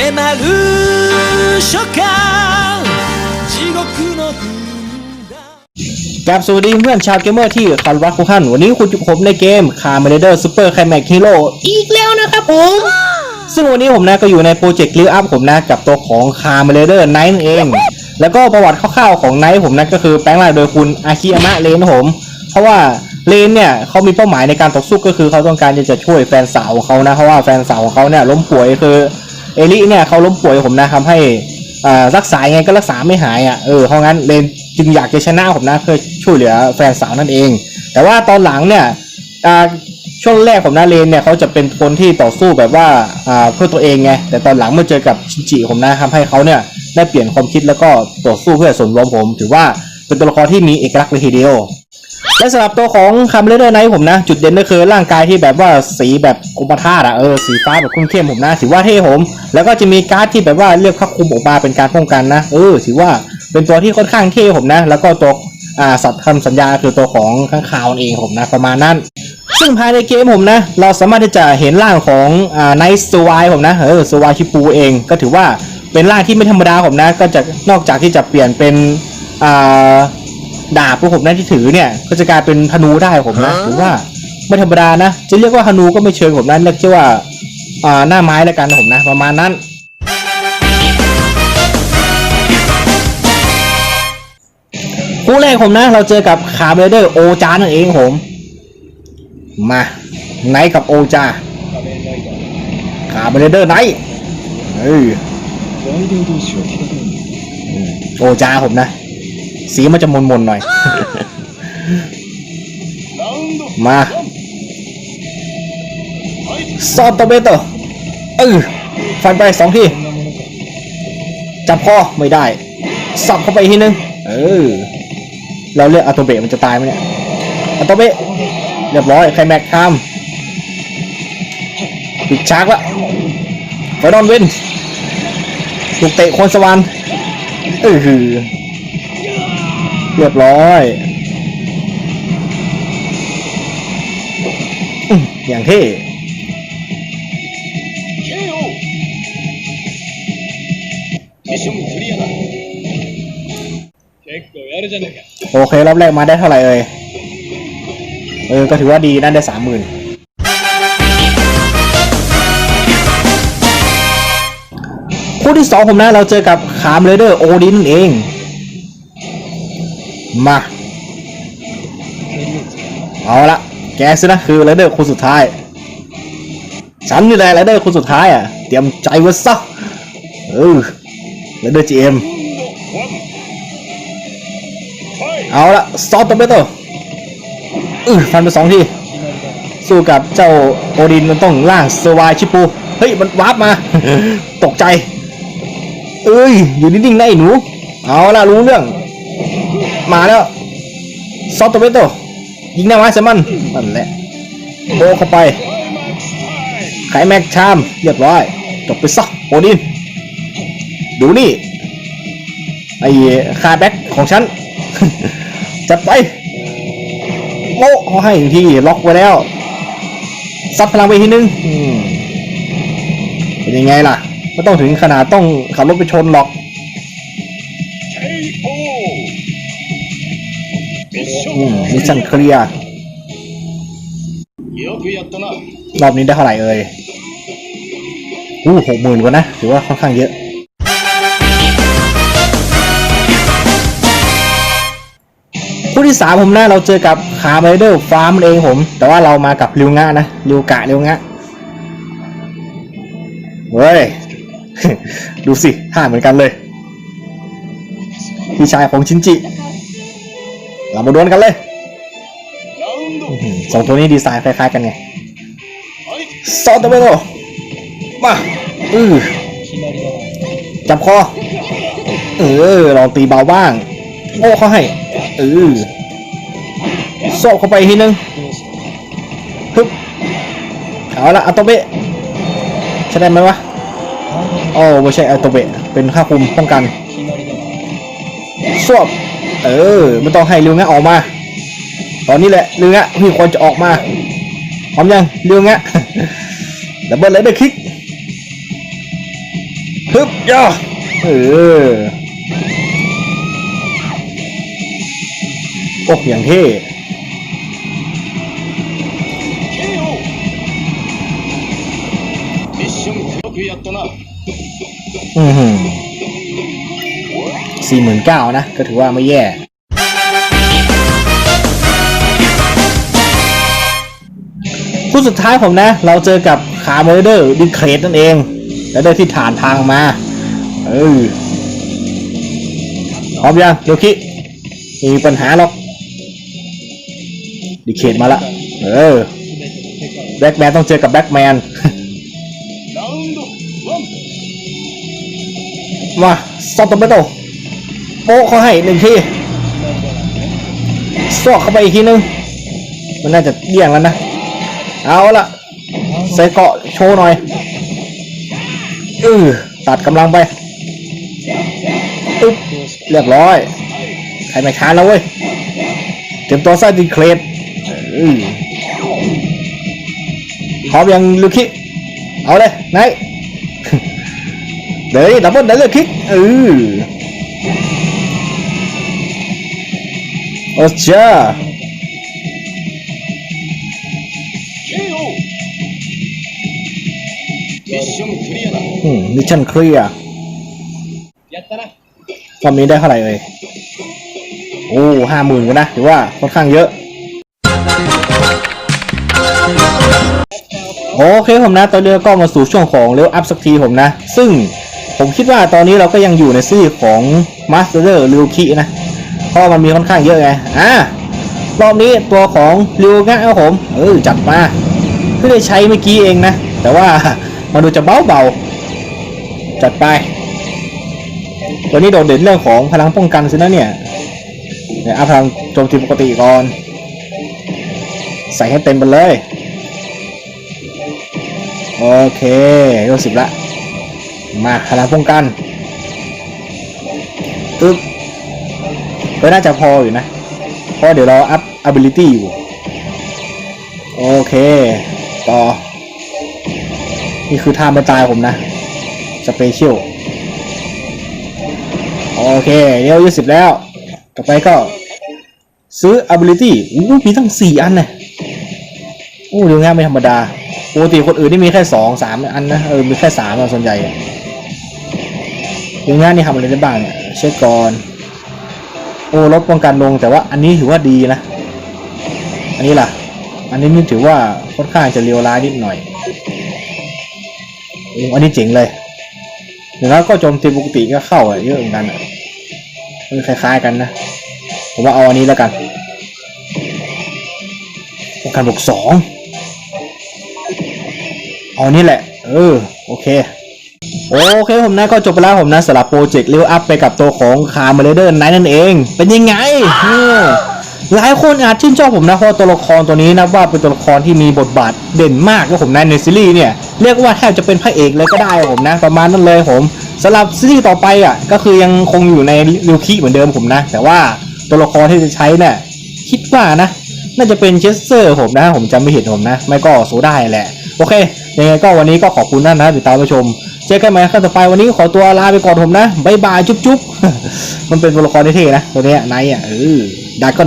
迫る初夏地獄の軍団 กับสวัสดีเพื่อนชาวเกมเมอร์ที่คารวะทุกท่านวันนี้คุณอยู่กับผมในเกมคาร์เมเดอร์ซูเปอร์ไคลแม็กฮีโร่อีกแล้วนะครับผม ซึ่งวันนี้ผมนะก็อยู่ในโปรเจกต์ลิวอัพผมนะกับตัวของคาร์เมเดอร์ไนท์เอง แล้วก็ประวัติคร่าวๆของไนท์ผมนะก็คือแปลงร่างโดยคุณอาคิยามะเลนนะผม เพราะว่าเลนเนี่ยเขามีเป้าหมายในการต่อสู้ก็คือเขาต้องการจะจะช่วยแฟนสาวของเขานะเพราะว่าแฟนสาวของเขาเนี่ยล้มป่วยคือ เอลิเนี่ยเขาล้มป่วยผมนะทำให้อ่ารักษาไงก็รักษาไม่หายอะเออเพราะงั้นเลนจึงอยากจะชนะผมนะเพื่อช่วยเหลือแฟนสาวนั่นเอง แต่ว่าตอนหลังเนี่ยอ่าช่วงแรกผมนะเลนเนี่ยเขาจะเป็นคนที่ต่อสู้แบบว่าอ่าเพื่อตัวเองไงแต่ตอนหลังเมื่อเจอกับชินจิผมนะทำให้เขาเนี่ยได้เปลี่ยนความคิดแล้วก็ต่อสู้เพื่อส่วนรวมผม ถือว่าเป็นตัวละครที่มีเอกลักษณ์เลยทีเดียว และสำหรับตัวของคาเมเลอร์ไนท์ผมนะ จุดเด่นก็คือร่างกายที่แบบว่าสีแบบกุมธาตุอะเออสีฟ้าแบบเข้มๆผมนะถือว่าเท่ผม แล้วก็จะมีการ์ดที่แบบว่าเลือกพักคุมออกมาเป็นการป้องกันนะเออถือว่าเป็นตัวที่ค่อนข้างเท่ผมนะ แล้วก็ตัวอ่าสัตว์คำสัญญาคือตัวของข้างคาวเองผมนะประมาณนั้นซึ่งภายในเกมผมนะ เราสามารถที่จะเห็นร่างของอ่าไนท์สวายผมนะเออสวายชิปูเองก็ถือว่าเป็นร่างที่ไม่ธรรมดาผมนะ ก็จะนอกจากที่จะเปลี่ยนเป็นอ่า ดาบพวกผมนั่นที่ถือเนี่ย ก็จะกลายเป็นธนูได้ผมนะถือว่าไม่ธรรมดานะ จะเรียกว่าธนูก็ไม่เชิงผมนั่นเรียกว่าอ่าหน้าไม้ละกันผมนะ ประมาณนั้น คู่แรกผมนะ เราเจอกับคาร์เบเดอร์โอจานั่นเองผม มาไนกับโอจาคาร์เบเดอร์ไนเออโอจาผมนะ สีมันจะมนมนหน่อย มาซอมตเบโตเออฟันไปสองทีจับคอไม่ได้ สับเข้าไปทีนึง เออ เราเลือกอัตโตเบะมันจะตายไหมเนี่ยอัตโตเบะเรียบร้อยใครแม็กข้ามปิดชาร์กละไฟนอนเว้นถูกเตะคนสวรรค์เออ เรียบร้อยอย่างเท่โอเครับแรกมาได้เท่าไหร่เอ่ย เออ ก็ถือว่าดีนั่นได้สามหมื่นคู่ที่สองผมนะ เราเจอกับคามเรเดอร์โอดินเอง มา เอาละแกสินะคือไรเดอร์คนสุดท้าย ฉันนี่แหละไรเดอร์คนสุดท้ายอะ เตรียมใจไว้ซะเออไรเดอร์จีเอ็มเอาละซอฟต์ตัวเบตเตอร์ออฟันไปสองที สู้กับเจ้าโอดินมันต้องล่างสวายชิปู เฮ้ย มันวาร์ปมา ตกใจ เอ้ย อยู่นิ่งๆนะไอ้หนู เอาละรู้เรื่อง มาแล้วซอฟต์เบโตยิงหน้าไม้ใส่มันนั่นแหละโบเข้าไปไขแม็กชามเรียบร้อย จบไปซะโอดิน ดูนี่ ไอ้คาแบ็กของฉัน จัดไปโมเขาให้อีกทีล็อกไว้แล้ว ซัดพลังไปทีนึงอืมเป็นยังไงล่ะ ไม่ต้องถึงขนาดต้องขับรถไปชนหรอก มิชชั่นเคลียร์รอบนี้ได้เท่าไหร่เอ่ยอู้หกหมื่นกว่านะถือว่าค่อนข้างเยอะ คู่ที่สามผมนะเราเจอกับคาร์ไบเดอร์ฟาร์มเองผม แต่ว่าเรามากับริวงะนะริวกะริวงะเว้ย ดูสิห่าเหมือนกันเลย พี่ชายของชินจิ เรามาดวลกันเลย สองตัวนี้ดีไซน์คล้ายๆกันไงซอนตะเบโตมาอือจับคอ เออลองตีเบาบ้างโอ้เขาให้เออโซบเข้าไปทีนึงฮึบเอาละอัตโตเบะใช่ไไหมวะโอ้ไม่ใช่อัตโตเบะเป็นค่าคุมป้องกันสวบเออไม่ต้องให้เร็วงะออกมา อนนี้แหละเรืองะพี่ควรจะออกมาพร้อมยังเรืองะดับเบิลเลยได้คลิกฮึบย่าเออโอ้อย่างเท่สี่หมื่นเก้านะ ก็ถือว่าไม่แย่ คู่สุดท้ายผมนะ เราเจอกับคาโมเดอร์ดิเครสนั่นเอง และได้ที่ฐานทางมาเออพร้อมยังโยคิมีปัญหาหรอกดิเครสมาละเออแบ็กแมนต้องเจอกับแบ็กแมนมาซอตเบโตโป๊ะเขาให้หนึ่งทีซอกเข้าไปอีกทีนึง มันน่าจะเลี่ยงแล้วนะ เอาละใส่เกาะโชว์หน่อยเออตัดกำลังไปอึ๊บเรียบร้อย ใครไม่ค้านแล้วเว้ยเตรียมตัวใส่ดีเครดเออพร้อมยังลูคิเอาเลยไหนเดี๋ยวดับเบิลดับเบิลคิกเออโอ้เจ้า อืมมิชชั่นเคลียร์ตอนนี้ได้เท่าไหร่เอ่ยโอ้ห้าหมื่นกันนะถือว่าค่อนข้างเยอะ โอเคผมนะ ตอนนี้ก็มาสู่ช่วงของเลเวลอัพสักทีผมนะ ซึ่งผมคิดว่าตอนนี้เราก็ยังอยู่ในซีของมาสเตอร์ลิวคีนะ เพราะมันมีค่อนข้างเยอะไง อะรอบนี้ตัวของลิวงะครับผม เออจัดมาเพิ่งได้ใช้เมื่อกี้เองนะ แต่ว่า มันดูจะเบาเบาจัดไป ตัวนี้โดดเด่นเรื่องของพลังป้องกันสินะเนี่ยเดี๋ยอัพลังโจมตีปกติก่อน ใส่ให้เต็มไปเลย โอเคยกสิบละ มาพลังป้องกันอึ๊บก็น่าจะพออยู่นะ เพราะเดี๋ยวเราอัพ ability อยู่ โอเค ต่อ นี่คือท่าไม่ตายผมนะ สเปเชียล โอเคเร็วยี่สิบแล้ว ต่อไปก็ ซื้อ ability อู้มีตั้งสี่อันนะโอ้เดี๋ยวงานไม่ธรรมดาปกติคนอื่นนี่มีแค่สองสามอันนะ เออ มีแค่สามอะส่วนใหญ่เดี๋ยวงานนี่ทำอะไรได้บ้างเนี่ยเช็คก่อนโอ้ลดป้องกันลงแต่ว่าอันนี้ถือว่าดีนะ อันนี้ล่ะ อันนี้นี่ถือว่าค่อนข้างจะเลียวร้ายนิดหน่อย อันนี้เจ๋งเลยเดี๋ยวแล้วก็โจมตีปกติก็เข้าอะเยอะเหมือนกันมันคล้ายๆกันนะ ผมว่าเอาอันนี้แล้วกันป้องกันบวกสองเอาอันนี้แหละ เออ โอเคโอเคผมนะก็จบไปแล้วผมนะสำหรับโปรเจกต์เลี้ยวอัพไปกับตัวของคาร์เมเลเดอร์ไนนั่นเอง เป็นยังไงเออ หลายคนอาจชื่นชอบผมนะเพราะตัวละครตัวนี้นะว่าเป็นตัวละครที่มีบทบาทเด่นมากนะผมนะในซีรีส์เนี่ยเรียกว่าแทบจะเป็นพระเอกเลยก็ได้ผมนะประมาณนั้นเลยผมสำหรับซีรีส์ต่อไปอะก็คือยังคงอยู่ในริวคิเหมือนเดิมผมนะ แต่ว่าตัวละครที่จะใช้เนี่ยคิดว่านะ น่าจะเป็นเชสเซอร์ผมนะ ผมจำไม่ผิดผมนะ ไม่ก็โซได้แหละ โอเคยังไงก็วันนี้ก็ขอบคุณนะนะติดตามรับชม เจอกันใหม่ครั้งต่อไปวันนี้ขอตัวลาไปก่อนผมนะบายบายจุ๊บจุ๊บมันเป็นตัวละครเท่นะตัวเนี้ยไนท์อะเออ ดาร์